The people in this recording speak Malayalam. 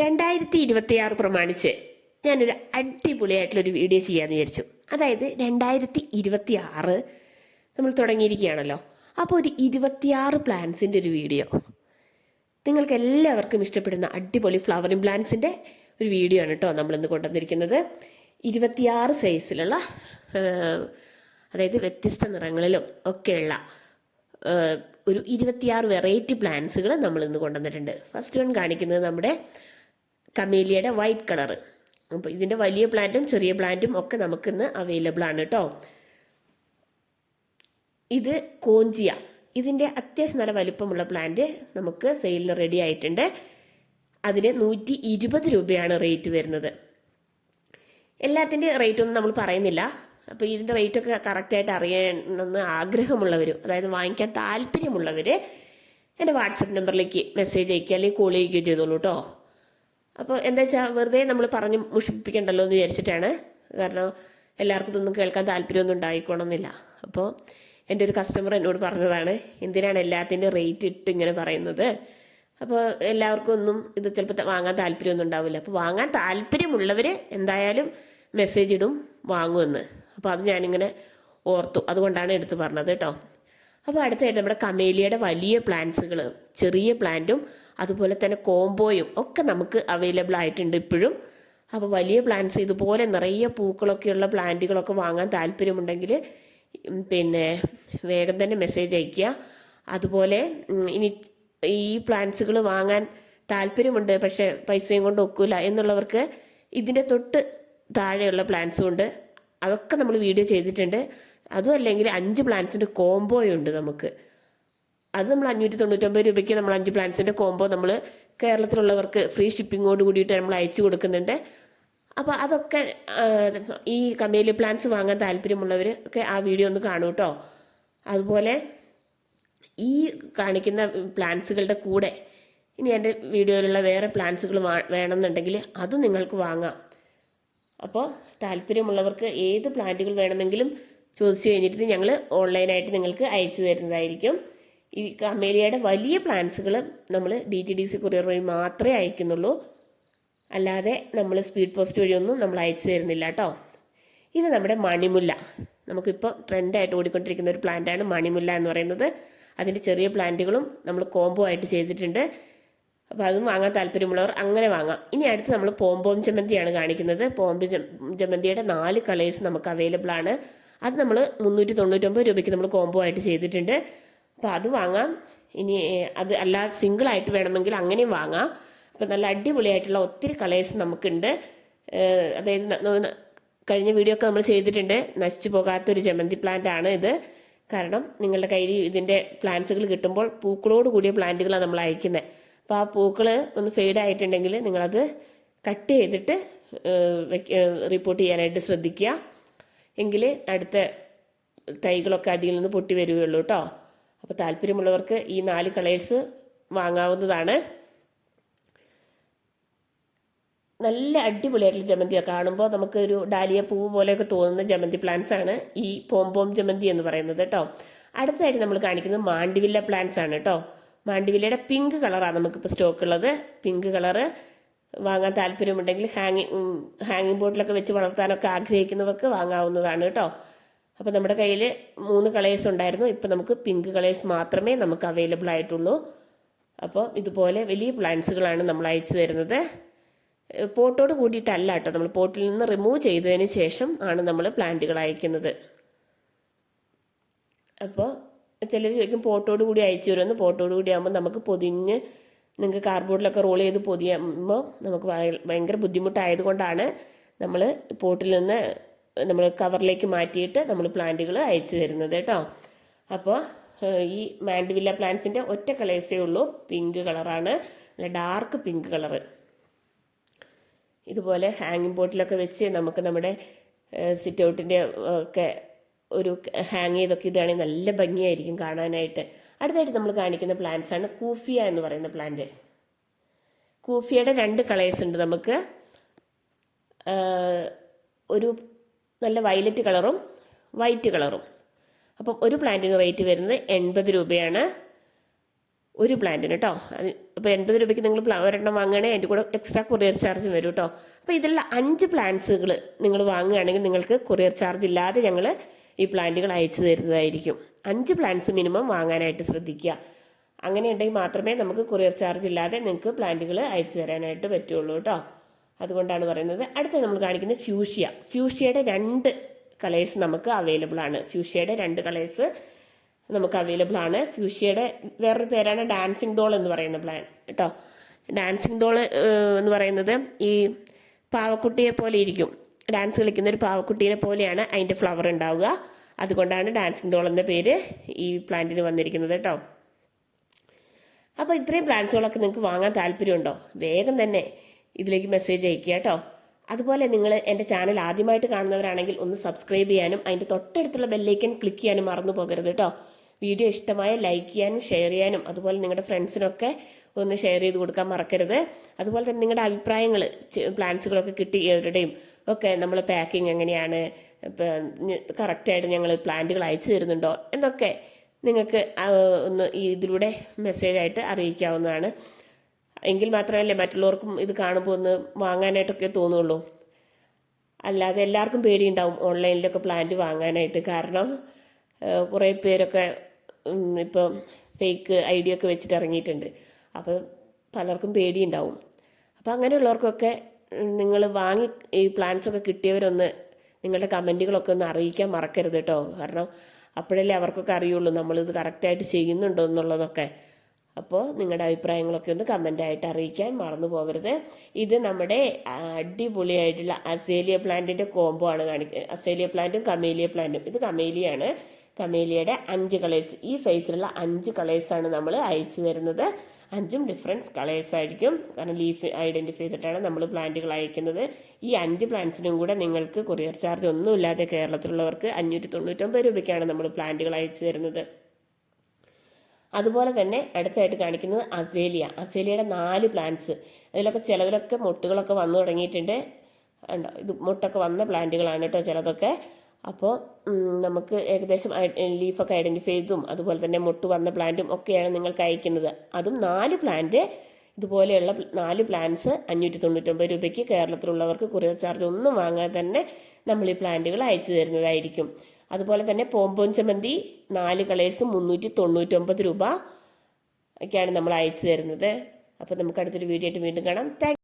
രണ്ടായിരത്തി ഇരുപത്തി ആറ് പ്രമാണിച്ച് ഞാനൊരു അടിപൊളിയായിട്ടുള്ളൊരു വീഡിയോ ചെയ്യാമെന്ന് വിചാരിച്ചു. അതായത് രണ്ടായിരത്തി ഇരുപത്തി ആറ് നമ്മൾ തുടങ്ങിയിരിക്കുകയാണല്ലോ. അപ്പോൾ ഒരു ഇരുപത്തിയാറ് പ്ലാന്റ്സിന്റെ ഒരു വീഡിയോ. നിങ്ങൾക്ക് എല്ലാവർക്കും ഇഷ്ടപ്പെടുന്ന അടിപൊളി ഫ്ലവറിംഗ് പ്ലാന്റ്സിന്റെ ഒരു വീഡിയോ ആണ് കേട്ടോ നമ്മളിന്ന് കൊണ്ടുവന്നിരിക്കുന്നത്. ഇരുപത്തിയാറ് സൈസിലുള്ള അതായത് വ്യത്യസ്ത നിറങ്ങളിലും ഒക്കെയുള്ള ഒരു ഇരുപത്തിയാറ് വെറൈറ്റി പ്ലാന്റ്സുകൾ നമ്മൾ ഇന്ന് കൊണ്ടുവന്നിട്ടുണ്ട്. ഫസ്റ്റ് വൺ കാണിക്കുന്നത് നമ്മുടെ കമേലിയയുടെ വൈറ്റ് കളർ അപ്പോൾ ഇതിന്റെ വലിയ പ്ലാന്റും ചെറിയ പ്ലാന്റും ഒക്കെ നമുക്കിന്ന് അവൈലബിൾ ആണ് കേട്ടോ ഇത് കോഞ്ചിയ. ഇതിന്റെ അത്യാവശ്യം നല്ല വലിപ്പമുള്ള പ്ലാന്റ് നമുക്ക് സെയിലിന് റെഡി ആയിട്ടുണ്ട്. അതിന് നൂറ്റി ഇരുപത് രൂപയാണ് റേറ്റ് വരുന്നത്. എല്ലാത്തിന്റെ റേറ്റ് ഒന്നും നമ്മൾ പറയുന്നില്ല. അപ്പോൾ ഇതിന്റെ റേറ്റൊക്കെ കറക്റ്റായിട്ട് അറിയണമെന്ന് ആഗ്രഹമുള്ളവർ അതായത് വാങ്ങിക്കാൻ താല്പര്യമുള്ളവർ എന്റെ വാട്സപ്പ് നമ്പറിലേക്ക് മെസ്സേജ് അയക്കുക അല്ലെങ്കിൽ കോൾ ചെയ്യുകയോ ചെയ്തോളൂ കേട്ടോ അപ്പോൾ എന്താ വെച്ചാൽ വെറുതെ നമ്മൾ പറഞ്ഞ് മുഷിപ്പിക്കണ്ടല്ലോ എന്ന് വിചാരിച്ചിട്ടാണ്. കാരണം എല്ലാവർക്കും ഇതൊന്നും കേൾക്കാൻ താല്പര്യമൊന്നും ഉണ്ടായിക്കോണമെന്നില്ല അപ്പോൾ എന്റെ ഒരു കസ്റ്റമർ എന്നോട് പറഞ്ഞതാണ് എന്തിനാണ് എല്ലാത്തിന്റെ റേറ്റ് ഇട്ട് ഇങ്ങനെ പറയുന്നത്? അപ്പോൾ എല്ലാവർക്കും ഒന്നും ഇത് ചിലപ്പോൾ വാങ്ങാൻ താല്പര്യമൊന്നും ഉണ്ടാവില്ല. അപ്പോൾ വാങ്ങാൻ താല്പര്യമുള്ളവർ എന്തായാലും മെസ്സേജ് ഇടും വാങ്ങുമെന്ന്. അപ്പോൾ അത് ഞാനിങ്ങനെ ഓർത്തു. അതുകൊണ്ടാണ് എടുത്തു പറഞ്ഞത് കേട്ടോ. അപ്പോൾ അടുത്തായിട്ട് നമ്മുടെ കമേലിയയുടെ വലിയ പ്ലാന്റ്സുകൾ ചെറിയ പ്ലാന്റും അതുപോലെ തന്നെ കോംബോയും ഒക്കെ നമുക്ക് അവൈലബിൾ ആയിട്ടുണ്ട് ഇപ്പോഴും. അപ്പോൾ വലിയ പ്ലാന്റ്സ് ഇതുപോലെ നിറയെ പൂക്കളൊക്കെയുള്ള പ്ലാന്റുകളൊക്കെ വാങ്ങാൻ താല്പര്യമുണ്ടെങ്കിൽ പിന്നെ വേഗം തന്നെ മെസ്സേജ് അയയ്ക്കുക. അതുപോലെ ഇനി ഈ പ്ലാന്റ്സുകൾ വാങ്ങാൻ താല്പര്യമുണ്ട് പക്ഷേ പൈസയും കൊണ്ട് ഒക്കില്ല എന്നുള്ളവർക്ക് ഇതിന്റെ തൊട്ട് താഴെയുള്ള പ്ലാന്റ്സും ഉണ്ട്. അതൊക്കെ നമ്മൾ വീഡിയോ ചെയ്തിട്ടുണ്ട്. അതും അല്ലെങ്കിൽ അഞ്ച് പ്ലാന്റ്സിന്റെ കോംബോയുണ്ട് നമുക്ക്. അത് നമ്മൾ അഞ്ഞൂറ്റി തൊണ്ണൂറ്റൊമ്പത് രൂപയ്ക്ക് നമ്മൾ അഞ്ച് പ്ലാന്റ്സിന്റെ കോംബോ നമ്മൾ കേരളത്തിലുള്ളവർക്ക് ഫ്രീ ഷിപ്പിങ്ങോട് കൂടിയിട്ട് നമ്മൾ അയച്ചു കൊടുക്കുന്നുണ്ട്. അപ്പോൾ അതൊക്കെ ഈ കമേലി പ്ലാന്റ്സ് വാങ്ങാൻ താല്പര്യമുള്ളവർ ഒക്കെ ആ വീഡിയോ ഒന്ന് കാണൂ കേട്ടോ അതുപോലെ ഈ കാണിക്കുന്ന പ്ലാന്റ്സുകളുടെ കൂടെ ഇനി എന്റെ വീഡിയോയിലുള്ള വേറെ പ്ലാന്റ്സുകൾ വേണമെന്നുണ്ടെങ്കിൽ അത് നിങ്ങൾക്ക് വാങ്ങാം. അപ്പോൾ താല്പര്യമുള്ളവർക്ക് ഏത് പ്ലാന്റുകൾ വേണമെങ്കിലും ചോദിച്ചു കഴിഞ്ഞിട്ട് ഞങ്ങൾ ഓൺലൈനായിട്ട് നിങ്ങൾക്ക് അയച്ചു തരുന്നതായിരിക്കും. ഈ കമേലിയയുടെ വലിയ പ്ലാൻസുകൾ നമ്മൾ D T D C courier വഴി മാത്രമേ അയക്കുന്നുള്ളൂ. അല്ലാതെ നമ്മൾ സ്പീഡ് പോസ്റ്റ് വഴിയൊന്നും നമ്മൾ അയച്ചു തരുന്നില്ല കേട്ടോ. ഇത് നമ്മുടെ മണിമുല്ല. നമുക്കിപ്പോൾ ട്രെൻഡായിട്ട് ഓടിക്കൊണ്ടിരിക്കുന്ന ഒരു പ്ലാന്റാണ് മണിമുല്ല എന്ന് പറയുന്നത്. അതിന്റെ ചെറിയ പ്ലാന്റുകളും നമ്മൾ കോംബോ ആയിട്ട് ചെയ്തിട്ടുണ്ട്. അപ്പോൾ അതും വാങ്ങാൻ താല്പര്യമുള്ളവർ അങ്ങനെ വാങ്ങാം. ഇനി അടുത്ത് നമ്മൾ പോംപോം ജമന്തിയാണ് കാണിക്കുന്നത്. പോംബ് ജമന്തിയുടെ നാല് കളേഴ്സ് നമുക്ക് അവൈലബിൾ ആണ്. അത് നമ്മൾ മുന്നൂറ്റി തൊണ്ണൂറ്റൊമ്പത് രൂപയ്ക്ക് നമ്മൾ കോംബോ ആയിട്ട് ചെയ്തിട്ടുണ്ട്. അപ്പോൾ അത് വാങ്ങാം. ഇനി അത് അല്ല സിംഗിൾ ആയിട്ട് വേണമെങ്കിൽ അങ്ങനെയും വാങ്ങാം. അപ്പോൾ നല്ല അടിപൊളിയായിട്ടുള്ള ഒത്തിരി കളേഴ്സ് നമുക്കുണ്ട്. അതായത് കഴിഞ്ഞ വീഡിയോ ഒക്കെ നമ്മൾ ചെയ്തിട്ടുണ്ട്. നശിച്ചു പോകാത്തൊരു ജമന്തി പ്ലാന്റ് ആണ് ഇത്. കാരണം നിങ്ങളുടെ കയ്യിൽ ഇതിന്റെ പ്ലാന്റ്സുകൾ കിട്ടുമ്പോൾ പൂക്കളോട് കൂടിയ പ്ലാന്റുകളാണ് നമ്മൾ അയക്കുന്നത് അപ്പോൾ ആ പൂക്കൾ ഒന്ന് ഫെയ്ഡ് ആയിട്ടുണ്ടെങ്കിൽ നിങ്ങളത് കട്ട് ചെയ്തിട്ട് റിപ്പോർട്ട് ചെയ്യാനായിട്ട് ശ്രദ്ധിക്കുക. എങ്കിൽ അടുത്ത തൈകളൊക്കെ അതിൽ നിന്ന് പൊട്ടി വരികയുള്ളൂ കേട്ടോ അപ്പോൾ താല്പര്യമുള്ളവർക്ക് ഈ നാല് കളേഴ്സ് വാങ്ങാവുന്നതാണ്. നല്ല അടിപൊളിയായിട്ടുള്ള ജമന്തിയാണ് കാണുമ്പോൾ നമുക്ക് ഒരു ഡാലിയ പൂവ് പോലെയൊക്കെ തോന്നുന്ന ജമന്തി പ്ലാന്റ്സ് ആണ് ഈ പോംപോം ജമന്തി എന്ന് പറയുന്നത് കേട്ടോ അടുത്തതായിട്ട് നമ്മൾ കാണിക്കുന്നത് മാണ്ടിവില്ല പ്ലാന്റ്സ് ആണ് കേട്ടോ മാണ്ടിവില്ലയുടെ പിങ്ക് കളറാണ് നമുക്കിപ്പോൾ സ്റ്റോക്ക് ഉള്ളത്. പിങ്ക് കളറ് വാങ്ങാൻ താല്പര്യമുണ്ടെങ്കിൽ ഹാങ്ങിങ് ഹാങ്ങിങ് ബോർഡിലൊക്കെ വെച്ച് വളർത്താനൊക്കെ ആഗ്രഹിക്കുന്നവർക്ക് വാങ്ങാവുന്നതാണ് കേട്ടോ. അപ്പോൾ നമ്മുടെ കയ്യിൽ മൂന്ന് കളേഴ്സ് ഉണ്ടായിരുന്നു. ഇപ്പോൾ നമുക്ക് പിങ്ക് കളേഴ്സ് മാത്രമേ നമുക്ക് അവൈലബിൾ ആയിട്ടുള്ളൂ. അപ്പോൾ ഇതുപോലെ വലിയ പ്ലാന്റ്സുകളാണ് നമ്മൾ അയച്ചു തരുന്നത്. പോട്ടോട് കൂടിയിട്ടല്ല കേട്ടോ. നമ്മൾ പോട്ടിൽ നിന്ന് റിമൂവ് ചെയ്തതിന് ശേഷം ആണ് നമ്മൾ പ്ലാന്റുകൾ അയക്കുന്നത്. അപ്പോൾ ചിലർ ചോദിക്കും പോട്ടോട് കൂടി അയച്ചു തരുമെന്ന്? പോട്ടോട് കൂടി ആകുമ്പോൾ നമുക്ക് പൊതിഞ്ഞ് നിങ്ങൾക്ക് കാർഡ്ബോർഡിലൊക്കെ റോൾ ചെയ്ത് പൊതിയുമ്പോൾ നമുക്ക് ഭയ- ഭയങ്കര ബുദ്ധിമുട്ടായതുകൊണ്ടാണ് നമ്മൾ പോട്ടിൽ നിന്ന് നമ്മൾ കവറിലേക്ക് മാറ്റിയിട്ട് നമ്മൾ പ്ലാന്റുകൾ അയച്ചു തരുന്നത് കേട്ടോ. അപ്പോൾ ഈ മാൻഡിവില്ല പ്ലാന്റ്സിന്റെ ഒറ്റ കളേഴ്സേ ഉള്ളൂ. പിങ്ക് കളറാണ് നല്ല ഡാർക്ക് പിങ്ക് കളർ ഇതുപോലെ ഹാങ്ങിങ് ബോട്ടിലൊക്കെ വെച്ച് നമുക്ക് നമ്മുടെ സിറ്റ് ഔട്ടിന്റെ ഒക്കെ ഒരു ഹാങ് ചെയ്തൊക്കെ ഇടുകയാണെങ്കിൽ നല്ല ഭംഗിയായിരിക്കും കാണാനായിട്ട്. അടുത്തായിട്ട് നമ്മൾ കാണിക്കുന്ന പ്ലാന്റ്സ് ആണ് കൂഫിയ എന്ന് പറയുന്ന പ്ലാന്റ് കൂഫിയയുടെ രണ്ട് കളേഴ്സ് ഉണ്ട് നമുക്ക്. ഒരു നല്ല വയലറ്റ് കളറും വൈറ്റ് കളറും അപ്പം ഒരു പ്ലാന്റിന് റേറ്റ് വരുന്നത് എൺപത് രൂപയാണ്. ഒരു പ്ലാന്റിന് കേട്ടോ അത് ഇപ്പോൾ എൺപത് രൂപയ്ക്ക് നിങ്ങൾ ഒരെണ്ണം വാങ്ങുകയാണെങ്കിൽ അതിന്റെ കൂടെ എക്സ്ട്രാ കൊറിയർ ചാർജ് വരും കേട്ടോ അപ്പോൾ ഇതിലുള്ള അഞ്ച് പ്ലാന്റ്സുകൾ നിങ്ങൾ വാങ്ങുകയാണെങ്കിൽ നിങ്ങൾക്ക് കൊറിയർ ചാർജ് ഇല്ലാതെ ഞങ്ങൾ ഈ പ്ലാന്റുകൾ അയച്ചു തരുന്നതായിരിക്കും. അഞ്ച് പ്ലാന്റ്സ് മിനിമം വാങ്ങാനായിട്ട് ശ്രദ്ധിക്കുക. അങ്ങനെ ഉണ്ടെങ്കിൽ മാത്രമേ നമുക്ക് കൊറിയർ ചാർജ് ഇല്ലാതെ നിങ്ങൾക്ക് പ്ലാന്റുകൾ അയച്ചു തരാനായിട്ട് പറ്റുള്ളൂ കേട്ടോ. അതുകൊണ്ടാണ് പറയുന്നത്. അടുത്ത നമ്മൾ കാണിക്കുന്നത് ഫ്യൂഷ്യ. ഫ്യൂഷ്യയുടെ രണ്ട് കളേഴ്സ് നമുക്ക് അവൈലബിൾ ആണ്. ഫ്യൂഷ്യയുടെ രണ്ട് കളേഴ്സ് നമുക്ക് അവൈലബിൾ ആണ്. ഫ്യൂഷ്യയുടെ വേറൊരു പേരാണ് ഡാൻസിങ് ഡോൾ എന്ന് പറയുന്ന പ്ലാൻ കേട്ടോ. ഡാൻസിങ് ഡോൾ എന്ന് പറയുന്നത് ഈ പാവക്കുട്ടിയെ പോലെ ഇരിക്കും. ഡാൻസ് കളിക്കുന്ന ഒരു പാവക്കുട്ടീനെ പോലെയാണ് അതിന്റെ ഫ്ലവർ ഉണ്ടാവുക. അതുകൊണ്ടാണ് ഡാൻസിങ് ഡോൾ എന്ന പേര് ഈ പ്ലാന്റിന് വന്നിരിക്കുന്നത് കേട്ടോ. അപ്പോൾ ഇത്രയും പ്ലാന്റ്സുകളൊക്കെ നിങ്ങൾക്ക് വാങ്ങാൻ താല്പര്യമുണ്ടോ? വേഗം തന്നെ ഇതിലേക്ക് മെസ്സേജ് അയക്കുക കേട്ടോ. അതുപോലെ നിങ്ങൾ എന്റെ ചാനൽ ആദ്യമായിട്ട് കാണുന്നവരാണെങ്കിൽ ഒന്ന് സബ്സ്ക്രൈബ് ചെയ്യാനും അതിന്റെ തൊട്ടടുത്തുള്ള ബെല്ലൈക്കൻ ക്ലിക്ക് ചെയ്യാനും മറന്നു പോകരുത് കേട്ടോ. വീഡിയോ ഇഷ്ടമായ ലൈക്ക് ചെയ്യാനും ഷെയർ ചെയ്യാനും അതുപോലെ നിങ്ങളുടെ ഫ്രണ്ട്സിനൊക്കെ ഒന്ന് ഷെയർ ചെയ്ത് കൊടുക്കാൻ മറക്കരുത്. അതുപോലെ തന്നെ നിങ്ങളുടെ അഭിപ്രായങ്ങൾ പ്ലാൻസുകളൊക്കെ കിട്ടിയവരുടെയും ഒക്കെ നമ്മൾ പാക്കിംഗ് എങ്ങനെയാണ്? കറക്റ്റായിട്ട് ഞങ്ങൾ പ്ലാന്റുകൾ അയച്ചു തരുന്നുണ്ടോ? എന്നൊക്കെ നിങ്ങൾക്ക് ഒന്ന് ഇതിലൂടെ മെസ്സേജായിട്ട് അറിയിക്കാവുന്നതാണ്. എങ്കിൽ മാത്രമല്ലേ മറ്റുള്ളവർക്കും ഇത് കാണുമ്പോൾ ഒന്ന് വാങ്ങാനായിട്ടൊക്കെ തോന്നുള്ളൂ. അല്ലാതെ എല്ലാവർക്കും പേടിയുണ്ടാവും ഓൺലൈനിലൊക്കെ പ്ലാന്റ് വാങ്ങാനായിട്ട്. കാരണം കുറേ പേരൊക്കെ ഇപ്പോൾ ഫേക്ക് ഐ ഡി ഒക്കെ വെച്ചിട്ട് ഇറങ്ങിയിട്ടുണ്ട്. അപ്പോൾ പലർക്കും പേടിയുണ്ടാവും. അപ്പോൾ അങ്ങനെയുള്ളവർക്കൊക്കെ നിങ്ങൾ വാങ്ങി ഈ പ്ലാന്റ്സ് ഒക്കെ കിട്ടിയവരൊന്ന് നിങ്ങളുടെ കമന്റുകളൊക്കെ ഒന്ന് അറിയിക്കാൻ മറക്കരുത് കേട്ടോ കാരണം അപ്പോഴല്ലേ അവർക്കൊക്കെ അറിയുള്ളൂ നമ്മളിത് കറക്റ്റായിട്ട് ചെയ്യുന്നുണ്ടോ എന്നുള്ളതൊക്കെ. അപ്പോൾ നിങ്ങളുടെ അഭിപ്രായങ്ങളൊക്കെ ഒന്ന് കമന്റായിട്ട് അറിയിക്കാൻ മറന്നു പോകരുത്. ഇത് നമ്മുടെ അടിപൊളിയായിട്ടുള്ള അസേലിയ പ്ലാന്റിന്റെ കോംബോ ആണ് കാണിക്കുന്നത് അസേലിയ പ്ലാന്റും കമേലിയ പ്ലാന്റും ഇത് കമേലിയാണ് കമേലിയയുടെ അഞ്ച് കളേഴ്സ് ഈ സൈസിലുള്ള അഞ്ച് കളേഴ്സാണ് നമ്മൾ അയച്ചു തരുന്നത്. അഞ്ചും ഡിഫറൻസ് കളേഴ്സ് ആയിരിക്കും. കാരണം ലീഫ് ഐഡന്റിഫൈ ചെയ്തിട്ടാണ് നമ്മൾ പ്ലാന്റുകൾ അയക്കുന്നത്. ഈ അഞ്ച് പ്ലാന്റ്സിനും കൂടെ നിങ്ങൾക്ക് കൊറിയർ ചാർജ് ഒന്നുമില്ലാതെ കേരളത്തിലുള്ളവർക്ക് അഞ്ഞൂറ്റി തൊണ്ണൂറ്റൊമ്പത് രൂപയ്ക്കാണ് നമ്മൾ പ്ലാന്റുകൾ അയച്ചു തരുന്നത്. അതുപോലെ തന്നെ അടുത്തായിട്ട് കാണിക്കുന്നത് അസേലിയ. അസേലിയയുടെ നാല് പ്ലാന്റ്സ് അതിലൊക്കെ ചിലതിലൊക്കെ മുട്ടുകളൊക്കെ വന്നു തുടങ്ങിയിട്ടുണ്ട്. ഇത് മുട്ടൊക്കെ വന്ന പ്ലാന്റുകളാണ് കേട്ടോ ചിലതൊക്കെ. അപ്പോൾ നമുക്ക് ഏകദേശം ലീഫൊക്കെ ഐഡന്റിഫൈ ചെയ്തും അതുപോലെ തന്നെ മുട്ട് വന്ന പ്ലാന്റും ഒക്കെയാണ് നിങ്ങൾക്ക് അയക്കുന്നത്. അതും നാല് പ്ലാന്റ് ഇതുപോലെയുള്ള നാല് പ്ലാന്റ്സ് അഞ്ഞൂറ്റി തൊണ്ണൂറ്റൊമ്പത് രൂപയ്ക്ക് കേരളത്തിലുള്ളവർക്ക് കുറേ ചാർജ് ഒന്നും വാങ്ങാതെ തന്നെ നമ്മൾ ഈ പ്ലാന്റുകൾ അയച്ചു തരുന്നതായിരിക്കും. അതുപോലെ തന്നെ പോംപോൺ ചമ്മന്തി നാല് കളേഴ്സ് മുന്നൂറ്റി തൊണ്ണൂറ്റൊമ്പത് ഒക്കെയാണ് നമ്മൾ അയച്ചു തരുന്നത്. അപ്പോൾ നമുക്ക് അടുത്തൊരു വീഡിയോ ആയിട്ട് വീണ്ടും കാണാം. താങ്ക്